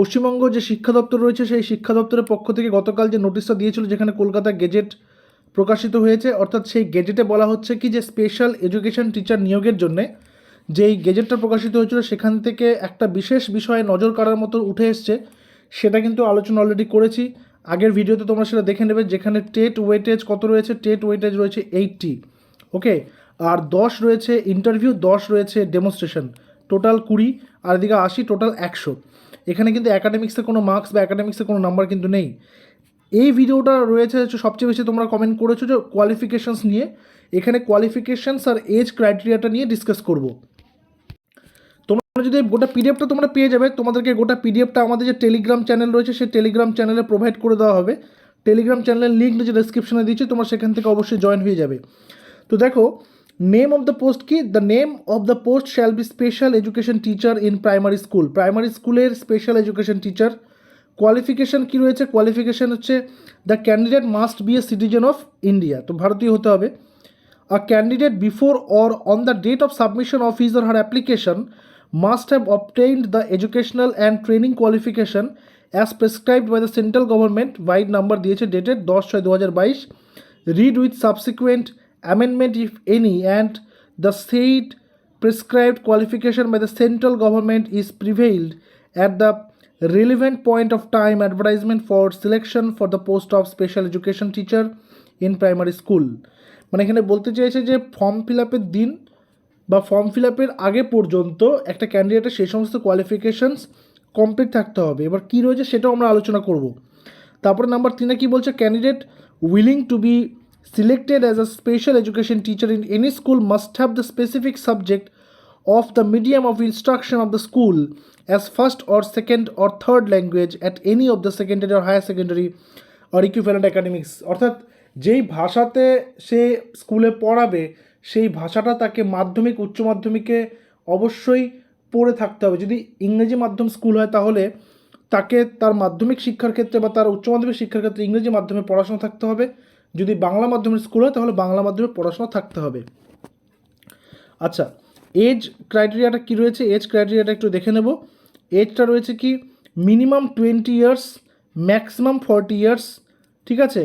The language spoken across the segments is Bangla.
পশ্চিমবঙ্গ যে শিক্ষা দপ্তর রয়েছে, সেই শিক্ষা দপ্তরের পক্ষ থেকে গতকাল যে নোটিশটা দিয়েছিল, যেখানে কলকাতা গেজেট প্রকাশিত হয়েছে, অর্থাৎ সেই গেজেটে বলা হচ্ছে কি যে স্পেশাল এডুকেশন টিচার নিয়োগের জন্যে যেই গেজেটটা প্রকাশিত হয়েছিল, সেখান থেকে একটা বিশেষ বিষয়ে নজর কাড়ার মতো উঠে এসছে, সেটা কিন্তু আলোচনা অলরেডি করেছি। আগের ভিডিওতে তোমরা সেটা দেখে নেবে, যেখানে টেট ওয়েটেজ কত রয়েছে, টেট ওয়েটেজ রয়েছে এইটটি ওকে আর দশ রয়েছে ইন্টারভিউ দশ রয়েছে ডেমনস্ট্রেশন টোটাল কুড়ি, আর এদিকে আশি টোটাল একশো। এখানে কিন্তু অ্যাকাডেমিক্সে কোনো মার্কস বা অ্যাকাডেমিক্সে কোনো নাম্বার কিন্তু নেই। এই ভিডিওটা রয়েছে সবচেয়ে বেশি তোমরা কমেন্ট করেছ যে কোয়ালিফিকেশানস নিয়ে। এখানে কোয়ালিফিকেশানস আর এজ ক্রাইটেরিয়াটা নিয়ে ডিসকাস করব। তোমরা যদি গোটা পিডিএফটা তোমরা পেয়ে যাবে, তোমাদেরকে গোটা পিডিএফটা আমাদের যে টেলিগ্রাম চ্যানেল রয়েছে, সেই টেলিগ্রাম চ্যানেলে প্রোভাইড করে দেওয়া হবে। টেলিগ্রাম চ্যানেলের লিঙ্ক যে ডিসক্রিপশনে দিচ্ছি তোমরা সেখান থেকে অবশ্যই জয়েন হয়ে যাবে। তো দেখো নেম অফ দ্য পোস্ট কি? The name of the post shall be special education teacher in primary school primary স্কুলের স্পেশাল এডুকেশন টিচার কোয়ালিফিকেশান কী রয়েছে? কোয়ালিফিকেশান হচ্ছে the candidate must be a citizen of India তো ভারতীয় হতে হবে। A candidate before or on the date of submission of his or her application must have obtained the educational and training qualification as prescribed by the central government vide number দিয়েছে ডেটেড দশ ছয় দু হাজার বাইশ। Read with subsequent amendment if any and the state prescribed qualification by the central government is prevailed at the relevant point of time advertisement for selection for the post of special education teacher in primary school মানে এখানে বলতে চাইছে যে ফর্ম ফিল আপের দিন বা ফর্ম ফিল আপের আগে পর্যন্ত একটা ক্যান্ডিডেটের সেই সমস্ত কোয়ালিফিকেশানস কমপ্লিট থাকতে হবে এবার কী রয়েছে সেটাও আমরা আলোচনা করব তারপরে নাম্বার তিনে কী বলছে candidate willing to be selected as a special education teacher in any school must have the specific subject of the medium of instruction of the school as first or second or third language at any of the secondary or higher secondary or equivalent academics. অর্থাৎ যেই ভাষাতে সে স্কুলে পড়াবে, সেই ভাষাটা তাকে মাধ্যমিক, উচ্চ মাধ্যমিকে অবশ্যই পড়ে থাকতে হবে। যদি ইংরেজি মাধ্যম স্কুল হয় তাহলে তাকে তার মাধ্যমিক শিক্ষার ক্ষেত্রে বা তার উচ্চ মাধ্যমিক শিক্ষার ক্ষেত্রে ইংরেজি মাধ্যমে পড়াশোনা থাকতে হবে। যদি বাংলা মাধ্যমের স্কুল হয়, তাহলে বাংলা মাধ্যমে পড়াশোনা থাকতে হবে। আচ্ছা এজ ক্রাইটেরিয়াটা কী রয়েছে? এজ ক্রাইটেরিয়াটা একটু দেখে নেব। এজটা রয়েছে কি? Minimum twenty years maximum forty years ঠিক আছে?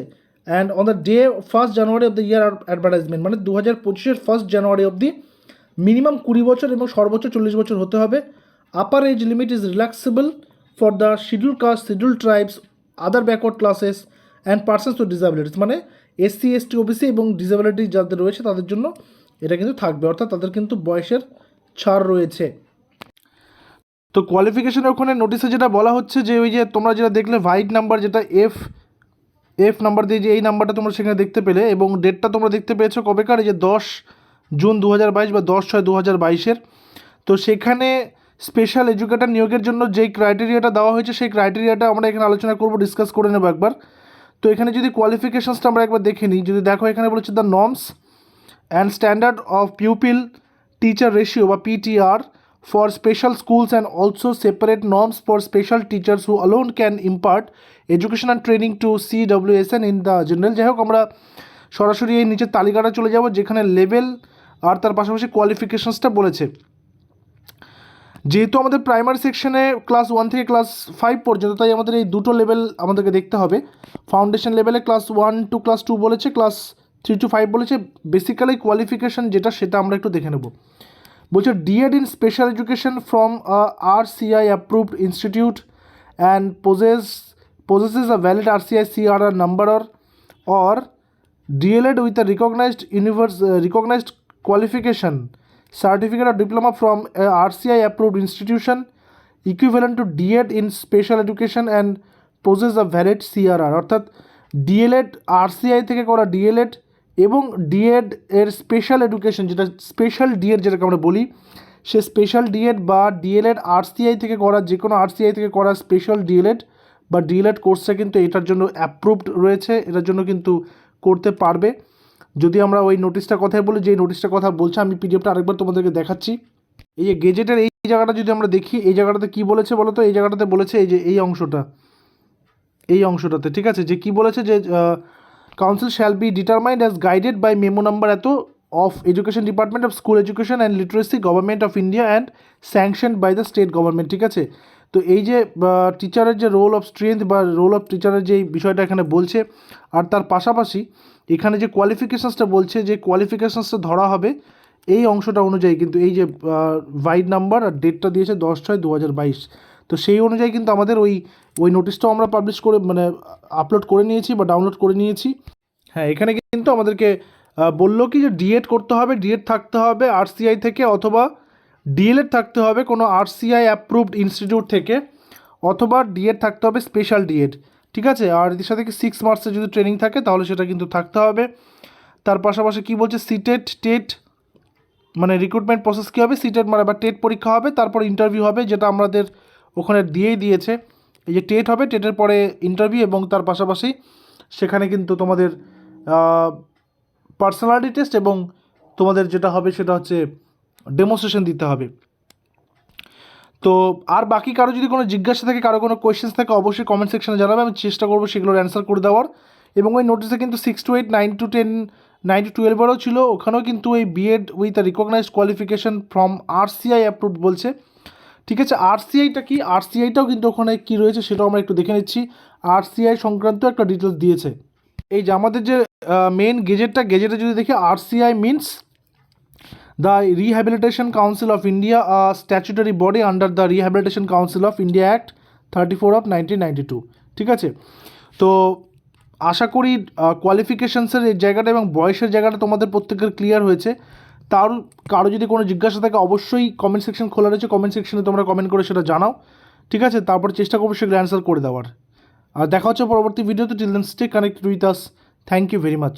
And on the day first January of the year advertisement মানে দু হাজার পঁচিশের ফার্স্ট জানুয়ারি অবধি মিনিমাম কুড়ি বছর এবং সর্বোচ্চ চল্লিশ বছর হতে হবে। Upper age limit is relaxable for the schedule caste schedule tribes other backward classes and persons with disabilities মানে এসসি এসটি ওবিসি এবং ডিসেবিলিটি যাদের রয়েছে তাদের জন্য এটা কিন্তু থাকবে। অর্থাৎ তাদের কিন্তু বয়সের ছাড় রয়েছে। তো কোয়ালিফিকেশনের ওখানে নোটিশে যেটা বলা হচ্ছে যে ওই যে তোমরা যেটা দেখলে হোয়াইট নাম্বার যেটা এফ এফ নাম্বার দিয়ে যে এই নাম্বারটা তোমরা সেখানে দেখতে পেলে এবং ডেটটা তোমরা দেখতে পেয়েছ কবেকার? যে দশ জুন দু হাজার বাইশ বা দশ ছয় দু বাইশের। তো সেখানে স্পেশাল এডুকেটার নিয়োগের জন্য যেই ক্রাইটেরিয়াটা দেওয়া হয়েছে সেই ক্রাইটেরিয়াটা আমরা এখানে আলোচনা করব ডিসকাস করে নেব একবার। তো এখানে যদি কোয়ালিফিকেশানসটা আমরা একবার দেখে নিই, যদি দেখো এখানে বলেছে the norms and standard of pupil teacher ratio বা PTR for special schools and also separate norms for special teachers who alone can impart education and training to C W S N in the general যাই হোক, আমরা সরাসরি এই নিচের তালিকাটা চলে যাব, যেখানে লেভেল আর তার পাশাপাশি কোয়ালিফিকেশানসটা বলেছে। যেহেতু আমাদের প্রাইমারি সেকশনে ক্লাস ওয়ান থেকে ক্লাস ফাইভ পর্যন্ত তাই আমাদের এই দুটো লেভেল আমাদেরকে দেখতে হবে। ফাউন্ডেশন লেভেলে class one to class two বলেছে ক্লাস থ্রি টু ফাইভ বলেছে। বেসিক্যালি কোয়ালিফিকেশান যেটা সেটা আমরা একটু দেখে নেব। বলছে DEd in special education from R CI approved institute and possess possesses a valid RCI CRR number or or DLED with a recognized universe uh, recognized qualification certificate or diploma from a RCI approved institution, equivalent to DED in special education and possess valid CRR অর্থাৎ ডিএলএড আরসিআই থেকে করা ডিএলএড এবং ডিএড এর স্পেশাল এডুকেশন যেটা স্পেশাল ডিএড যেটাকে আমরা বলি, সে স্পেশাল ডিএড বা ডিএলএড আরসিআই থেকে করা, যে কোনো আরসিআই থেকে করা স্পেশাল ডিএলএড বা ডিএলএড কোর্সটা কিন্তু এটার জন্য অ্যাপ্রুভড রয়েছে, এটার জন্য কিন্তু করতে পারবে। যদি আমরা ওই নোটিশটার কথাই বলি যে নোটিশটার কথা বলছে, আমি পিডিএফটা আরেকবার তোমাদেরকে দেখাচ্ছি। এই যে গেজেটের এই জায়গাটা যদি আমরা দেখি, এই জায়গাটাতে কী বলেছে বলো তো? এই জায়গাটাতে বলেছে এই যে এই অংশটা। এই অংশটাতে, ঠিক আছে? যে কি বলেছে যে council shall be determined as guided by memo number এত of education department of school education and literacy government of India and sanction by the state government ঠিক আছে? তো এই যে টিচারের যে রোল অফ স্ট্রেংথ বা রোল অফ টিচারের যে বিষয়টা এখানে বলছে, আর তার পাশাপাশি এখানে যে কোয়ালিফিকেশানসটা বলছে, যে কোয়ালিফিকেশানসটা ধরা হবে, এই অংশটা অনুযায়ী কিন্তু এই যে ভাইড নাম্বার আর ডেটটা দিয়েছে দশ ছয় দু হাজার বাইশ। তো সেই অনুযায়ী কিন্তু আমাদের ওই ওই নোটিশটাও আমরা পাবলিশ করে মানে আপলোড করে নিয়েছি বা ডাউনলোড করে নিয়েছি। হ্যাঁ এখানে কিন্তু আমাদেরকে বলল কি যে ডিএড করতে হবে ডিএড থাকতে হবে আরসিআই থেকে অথবা ডিএলএড থাকতে হবে কোনো আরসিআই অ্যাপ্রুভড ইনস্টিটিউট থেকে, অথবা ডিএড থাকতে হবে স্পেশাল ডিএড ঠিক আছে? আর এর সাথে কি সিক্স মান্থসের যদি ট্রেনিং থাকে, তাহলে সেটা কিন্তু থাকতে হবে। তার পাশাপাশি কী বলছে? সিটেট টেট মানে রিক্রুটমেন্ট প্রসেস কী হবে? সিটেট মানে বা টেট পরীক্ষা হবে, তারপর ইন্টারভিউ হবে, যেটা আমাদের ওখানে দিয়েই দিয়েছে। এই যে টেট হবে, টেটের পরে ইন্টারভিউ এবং তার পাশাপাশি সেখানে কিন্তু তোমাদের পার্সোনালিটি টেস্ট এবং তোমাদের যেটা হবে সেটা হচ্ছে ডেমোস্ট্রেশন দিতে হবে। তো আর বাকি কারও যদি কোনো জিজ্ঞাসা থাকে, কারও কোনো কোয়েশ্চেন্স থাকে, অবশ্যই কমেন্ট সেকশনে জানাবে। আমি চেষ্টা করব সেগুলোর অ্যান্সার করে দেওয়ার। এবং ওই নোটিসে কিন্তু six to eight nine to ten nine to টুয়েলভেরও ছিল। ওখানেও কিন্তু এই BEd with recognised qualification from RCI approve বলছে। ঠিক আছে আরসিআইটা কি? আরসিআইটাও কিন্তু ওখানে কী রয়েছে সেটাও আমরা একটু দেখে নিচ্ছি। আরসিআই সংক্রান্ত একটা ডিটেলস দিয়েছে। এই যে আমাদের যে মেন গেজেটটা গেজেটে যদি দেখি RCI means the rehabilitation council of India a statutory body under the rehabilitation council of India act thirty four of nineteen ninety two ঠিক আছে? তো আশা করি কোয়ালিফিকেশানসের এই জায়গাটা এবং বয়সের জায়গাটা তোমাদের প্রত্যেকের ক্লিয়ার হয়েছে। তার, কারও যদি কোনো জিজ্ঞাসা থাকে, অবশ্যই কমেন্ট সেকশন খোলা রয়েছে। কমেন্ট সেকশনে তোমরা কমেন্ট করে সেটা জানাও। ঠিক আছে? তারপর চেষ্টা করব সেগুলো অ্যান্সার করে দেওয়ার। আর দেখা হচ্ছে পরবর্তী ভিডিওতে till then stay connected with us thank you very much